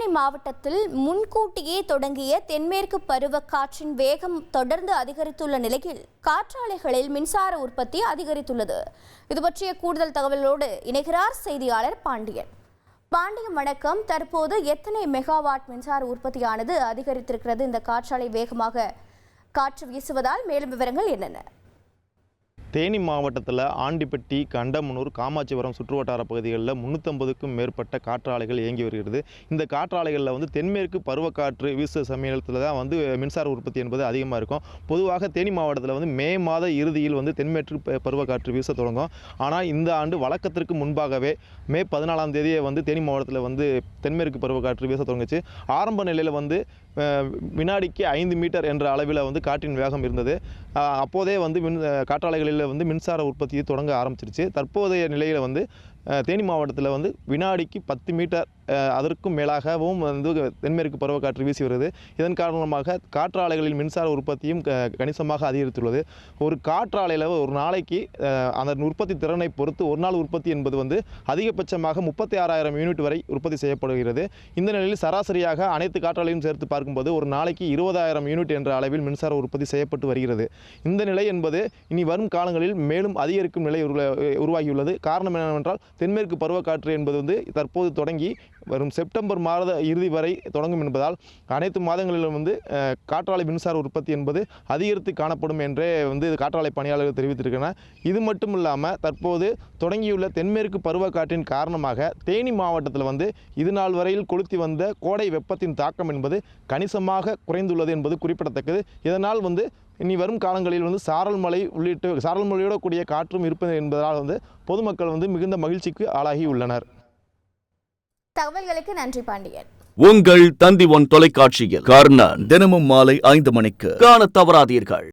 தேனி மாவட்டத்தில் முன்கூட்டியே தொடங்கிய தென்மேற்கு பருவக்காற்றின் வேகம் தொடர்ந்து அதிகரித்துள்ள நிலையில் காற்றாலைகளில் மின்சார உற்பத்தி அதிகரித்துள்ளது. இது பற்றிய கூடுதல் தகவலோடு இணைகிறார் செய்தியாளர் பாண்டியன். பாண்டியன் வணக்கம். தற்போது எத்தனை மெகாவாட் மின்சார உற்பத்தியானது அதிகரித்திருக்கிறது? இந்த காற்றாலை வேகமாக காற்று வீசுவதால் மேலும் விவரங்கள் என்னென்ன? தேனி மாவட்டத்தில் ஆண்டிப்பட்டி கண்டமனூர் காமாட்சிபுரம் சுற்றுவட்டார பகுதிகளில் முந்நூற்றம்பதுக்கும் மேற்பட்ட காற்றாலைகள் இயங்கி வருகிறது. இந்த காற்றாலைகளில் வந்து தென்மேற்கு பருவக்காற்று வீச சமயத்தில் தான் வந்து மின்சார உற்பத்தி என்பது அதிகமாக இருக்கும். பொதுவாக தேனி மாவட்டத்தில் வந்து மே மாத இறுதியில் வந்து தென்மேற்கு பருவக்காற்று வீச தொடங்கும். ஆனால் இந்த ஆண்டு வழக்கத்திற்கு முன்பாகவே மே பதினாலாம் தேதியை வந்து தேனி மாவட்டத்தில் வந்து தென்மேற்கு பருவக்காற்று வீச தொடங்குச்சு. ஆரம்ப நிலையில் வந்து வினாடிக்கு ஐந்து மீட்டர் என்ற அளவில் வந்து காற்றின் வேகம் இருந்தது. அப்போதே வந்து மின் காற்றாலைகளில் வந்து மின்சார உற்பத்தியை தொடங்க ஆரம்பிச்சிருச்சு. தற்போதைய நிலையில் வந்து தேனி மாவட்டத்தில் வந்து வினாடிக்கு பத்து மீட்டர் அதற்கும் மேலாகவும் வந்து தென்மேற்கு பருவக்காற்று வீசி வருது. இதன் காரணமாக காற்றாலைகளில் மின்சார உற்பத்தியும் க- கணிசமாக அதிகரித்துள்ளது. ஒரு காற்றாலையில் ஒரு நாளைக்கு அந்த உற்பத்தி திறனை பொறுத்து ஒரு நாள் உற்பத்தி என்பது வந்து அதிகபட்சமாக முப்பத்தி ஆறாயிரம் யூனிட் வரை உற்பத்தி செய்யப்படுகிறது. இந்த நிலையில் சராசரியாக அனைத்து காற்றாலையும் சேர்த்து பார்க்கும்போது ஒரு நாளைக்கு இருபதாயிரம் யூனிட் என்ற அளவில் மின்சார உற்பத்தி செய்யப்பட்டு வருகிறது. இந்த நிலை என்பது இனி வரும் காலங்களில் மேலும் அதிகரிக்கும் நிலை உருவாகியுள்ளது. காரணம் என்னவென்றால் தென்மேற்கு பருவக்காற்று என்பது வந்து தற்போது தொடங்கி வரும் செப்டம்பர் மாத இறுதி வரை தொடங்கும் என்பதால் அனைத்து மாதங்களிலும் வந்து காற்றாலை மின்சார உற்பத்தி என்பது அதிகரித்து காணப்படும் என்றே வந்து காற்றாலை பணியாளர்கள் தெரிவித்திருக்கின்றனர். இது மட்டும் இல்லாமல் தற்போது தொடங்கியுள்ள தென்மேற்கு பருவக்காற்றின் காரணமாக தேனி மாவட்டத்தில் வந்து இது நாள் வரையில் கொளுத்தி வந்த கோடை வெப்பத்தின் தாக்கம் என்பது கணிசமாக குறைந்துள்ளது என்பது குறிப்பிடத்தக்கது. இதனால் வந்து இனி வரும் காலங்களில் வந்து சாரல் மழை உள்ளிட்ட சாரல் மழையோட கூடிய காற்றும் இருப்பது என்பதால் வந்து பொதுமக்கள் வந்து மிகுந்த மகிழ்ச்சிக்கு ஆளாகி உள்ளனர். தகவல்களுக்கு நன்றி பாண்டியன். உங்கள் தந்தி ஒன் தொலைக்காட்சியில் கர்ணன் தினமும் மாலை ஐந்து மணிக்கு. காணத் தவறாதீர்கள்.